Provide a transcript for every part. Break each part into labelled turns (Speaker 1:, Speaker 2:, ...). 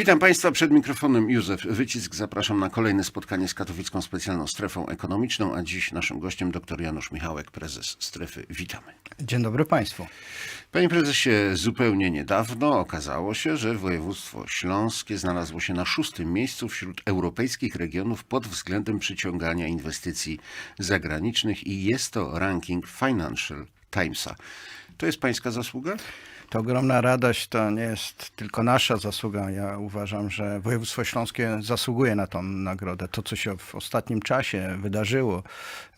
Speaker 1: Witam Państwa przed mikrofonem Józef Wycisk. Zapraszam na kolejne spotkanie z Katowicką Specjalną Strefą Ekonomiczną, a dziś naszym gościem dr Janusz Michałek, prezes strefy. Witamy.
Speaker 2: Dzień dobry Państwu.
Speaker 1: Panie prezesie, zupełnie niedawno okazało się, że województwo śląskie znalazło się na szóstym miejscu wśród europejskich regionów pod względem przyciągania inwestycji zagranicznych i jest to ranking Financial Timesa. To jest pańska zasługa?
Speaker 2: To ogromna radość to nie jest tylko nasza zasługa. Ja uważam, że województwo śląskie zasługuje na tą nagrodę. To, co się w ostatnim czasie wydarzyło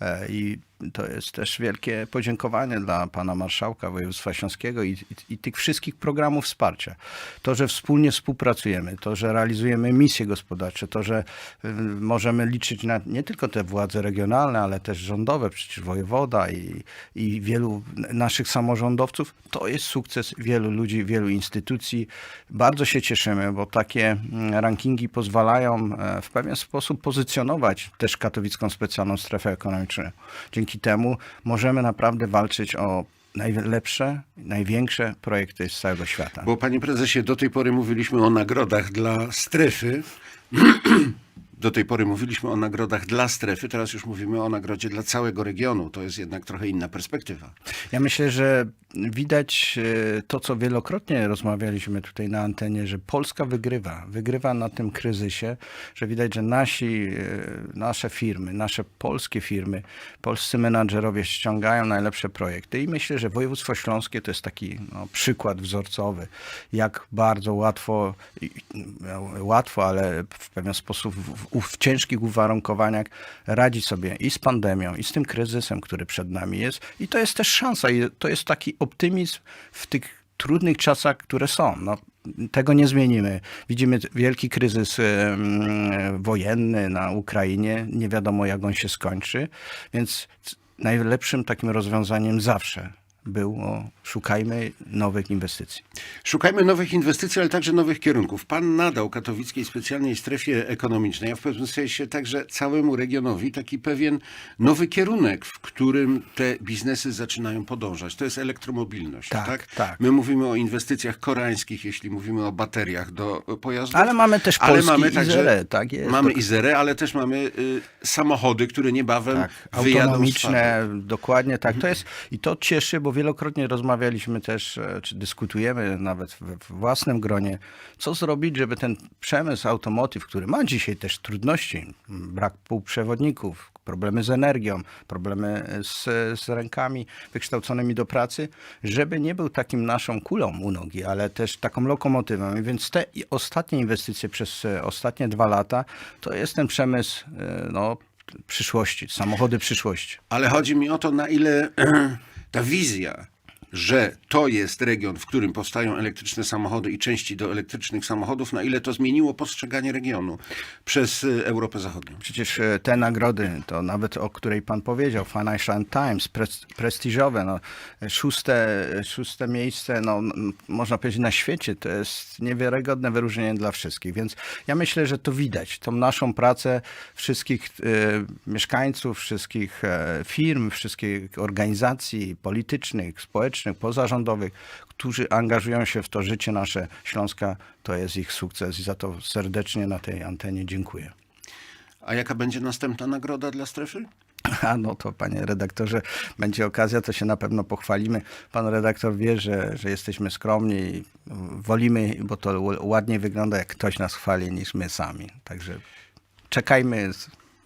Speaker 2: e, i to jest też wielkie podziękowanie dla pana marszałka województwa śląskiego i, i, i tych wszystkich programów wsparcia. To, że wspólnie współpracujemy, to, że realizujemy misje gospodarcze, to, że y, możemy liczyć na nie tylko te władze regionalne, ale też rządowe, przecież wojewoda i, i wielu naszych samorządowców, to jest sukces wielu ludzi, wielu instytucji. Bardzo się cieszymy, bo takie mm, rankingi pozwalają e, w pewien sposób pozycjonować też katowicką specjalną strefę ekonomiczną. Dzięki temu możemy naprawdę walczyć o najlepsze, największe projekty z całego świata.
Speaker 1: Bo panie prezesie, do tej pory mówiliśmy o nagrodach dla strefy. Do tej pory mówiliśmy o nagrodach dla strefy, teraz już mówimy o nagrodzie dla całego regionu. To jest jednak trochę inna perspektywa.
Speaker 2: Ja myślę, że widać e, to, co wielokrotnie rozmawialiśmy tutaj na antenie, że Polska wygrywa. Wygrywa na tym kryzysie, że widać, że nasi, e, nasze firmy, nasze polskie firmy, polscy menadżerowie ściągają najlepsze projekty i myślę, że województwo śląskie to jest taki no, przykład wzorcowy, jak bardzo łatwo, no, łatwo, ale w pewien sposób w, w ciężkich uwarunkowaniach radzi sobie i z pandemią, i z tym kryzysem, który przed nami jest. I to jest też szansa, i to jest taki optymizm w tych trudnych czasach, które są. No, tego nie zmienimy. Widzimy wielki kryzys wojenny na Ukrainie. Nie wiadomo, jak on się skończy. Więc najlepszym takim rozwiązaniem zawsze było szukajmy nowych inwestycji.
Speaker 1: Szukajmy nowych inwestycji, ale także nowych kierunków. Pan nadał katowickiej specjalnej strefie ekonomicznej, a w pewnym sensie także całemu regionowi taki pewien nowy kierunek, w którym te biznesy zaczynają podążać. To jest elektromobilność. Tak,
Speaker 2: Tak, tak.
Speaker 1: My mówimy o inwestycjach koreańskich, jeśli mówimy o bateriach do pojazdów.
Speaker 2: Ale mamy też
Speaker 1: Ale
Speaker 2: polski
Speaker 1: mamy także,
Speaker 2: Izere, tak jest.
Speaker 1: Mamy Izerę, ale też mamy y, samochody, które niebawem
Speaker 2: Tak,
Speaker 1: wyjadą
Speaker 2: autonomiczne, dokładnie tak. To jest i to cieszy, bo wielokrotnie rozmawialiśmy też, e, czy dyskutujemy nawet we własnym gronie, co zrobić, żeby ten przemysł automotive, który ma dzisiaj też trudności, brak półprzewodników, problemy z energią, problemy z, z rękami wykształconymi do pracy, żeby nie był takim naszą kulą u nogi, ale też taką lokomotywą. I Więc te ostatnie inwestycje przez e, ostatnie dwa lata, to jest ten przemysł e, no, przyszłości, samochody przyszłości.
Speaker 1: Ale chodzi mi o to, na ile ta wizja, że to jest region, w którym powstają elektryczne samochody i części do elektrycznych samochodów, na ile to zmieniło postrzeganie regionu przez y, Europę Zachodnią.
Speaker 2: Przecież e, te nagrody, to nawet o której pan powiedział, Financial Times, pres, prestiżowe, no, szóste, szóste miejsce, no, można powiedzieć na świecie, to jest niewiarygodne wyróżnienie dla wszystkich, więc ja myślę, że to widać, tą naszą pracę wszystkich e, mieszkańców, wszystkich e, firm, wszystkich organizacji politycznych, społecznych, pozarządowych, którzy angażują się w to życie nasze Śląska, to jest ich sukces i za to serdecznie na tej antenie dziękuję.
Speaker 1: A jaka będzie następna nagroda dla strefy?
Speaker 2: A no to panie redaktorze, będzie okazja, to się na pewno pochwalimy. Pan redaktor wie, że, że jesteśmy skromni i wolimy, bo to ładniej wygląda, jak ktoś nas chwali, niż my sami. Także czekajmy,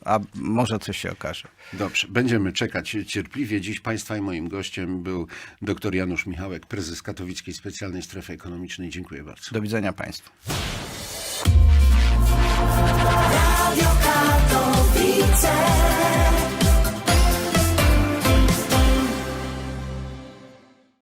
Speaker 2: a może coś się okaże.
Speaker 1: Dobrze, będziemy czekać cierpliwie. Dziś Państwa i moim gościem był dr Janusz Michałek, prezes Katowickiej Specjalnej Strefy Ekonomicznej. Dziękuję bardzo.
Speaker 2: Do widzenia Państwu.